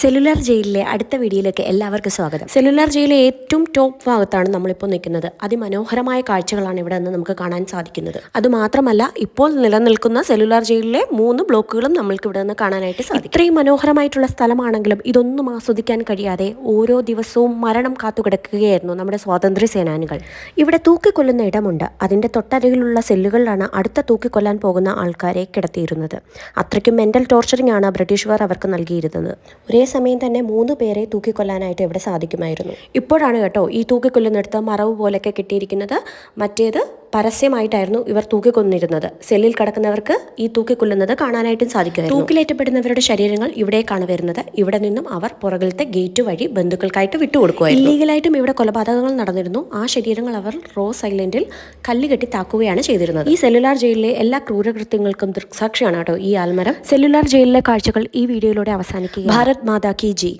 Cellular ജയിലിലെ അടുത്ത വീഡിയോയിലേക്ക് എല്ലാവർക്കും സ്വാഗതം. സെല്ലുലാർ ജയിലിലെ ഏറ്റവും ടോപ്പ് ഭാഗത്താണ് നമ്മളിപ്പോൾ നിൽക്കുന്നത്. അതിമനോഹരമായ കാഴ്ചകളാണ് ഇവിടെ നിന്ന് നമുക്ക് കാണാൻ സാധിക്കുന്നത്. അതുമാത്രമല്ല ഇപ്പോൾ നിലനിൽക്കുന്ന സെല്ലുലാർ ജയിലിലെ മൂന്ന് ബ്ലോക്കുകളും നമ്മൾക്ക് ഇവിടെ നിന്ന് കാണാനായിട്ട് സാധിക്കും. ഇത്രയും മനോഹരമായിട്ടുള്ള സ്ഥലമാണെങ്കിലും ഇതൊന്നും ആസ്വദിക്കാൻ കഴിയാതെ ഓരോ ദിവസവും മരണം കാത്തുകിടക്കുകയായിരുന്നു നമ്മുടെ സ്വാതന്ത്ര്യ സേനാനികൾ ഇവിടെ തൂക്കിക്കൊല്ലുന്ന ഇടമുണ്ട്. അതിന്റെ തൊട്ടരികിലുള്ള സെല്ലുകളിലാണ് അടുത്ത തൂക്കിക്കൊല്ലാൻ പോകുന്ന ആൾക്കാരെ കിടത്തിയിരുന്നത്. അത്രയ്ക്കും മെന്റൽ ടോർച്ചറിംഗ് ആണ് ബ്രിട്ടീഷുകാർ അവർക്ക് നൽകിയിരുന്നത്. ഒരേ സമയം തന്നെ മൂന്ന് പേരെ തൂക്കിക്കൊല്ലാനായിട്ട് ഇവിടെ സാധിക്കുമായിരുന്നു. ഇപ്പോഴാണ് കേട്ടോ ഈ തൂക്കിക്കൊല്ലുന്നിടത്ത് മറവ് പോലൊക്കെ കിട്ടിയിരിക്കുന്നത്. മറ്റേത് പരസ്യമായിട്ടായിരുന്നു ഇവർ തൂക്കിക്കൊന്നിരുന്നത്. സെല്ലിൽ കിടക്കുന്നവർക്ക് ഈ തൂക്കിക്കൊല്ലുന്നത് കാണാനായിട്ടും സാധിക്കും തൂക്കിലേറ്റപ്പെടുന്നവരുടെ ശരീരങ്ങൾ ഇവിടേക്കാണ് വരുന്നത് ഇവിടെ നിന്നും അവർ പുറകിലത്തെ ഗേറ്റ് വഴി ബന്ധുക്കൾക്കായിട്ട് വിട്ടുകൊടുക്കുമായിരുന്നു. ഇല്ലീഗലായിട്ടും ഇവിടെ കൊലപാതകങ്ങൾ നടന്നിരുന്നു. ആ ശരീരങ്ങൾ അവർ റോസ് ഐലൻഡിൽ കല്ലുകെട്ടി താക്കുകയാണ് ചെയ്തിരുന്നത്. ഈ സെല്ലുലാർ ജയിലിലെ എല്ലാ ക്രൂരകൃത്യങ്ങൾക്കും ദൃക്സാക്ഷിയാണ് കേട്ടോ ഈ ആൽമരം. സെല്ലുലാർ ജയിലിലെ കാഴ്ചകൾ ഈ വീഡിയോയിലൂടെ അവസാനിക്കുക ഭാരത് മാതാ കി ജി.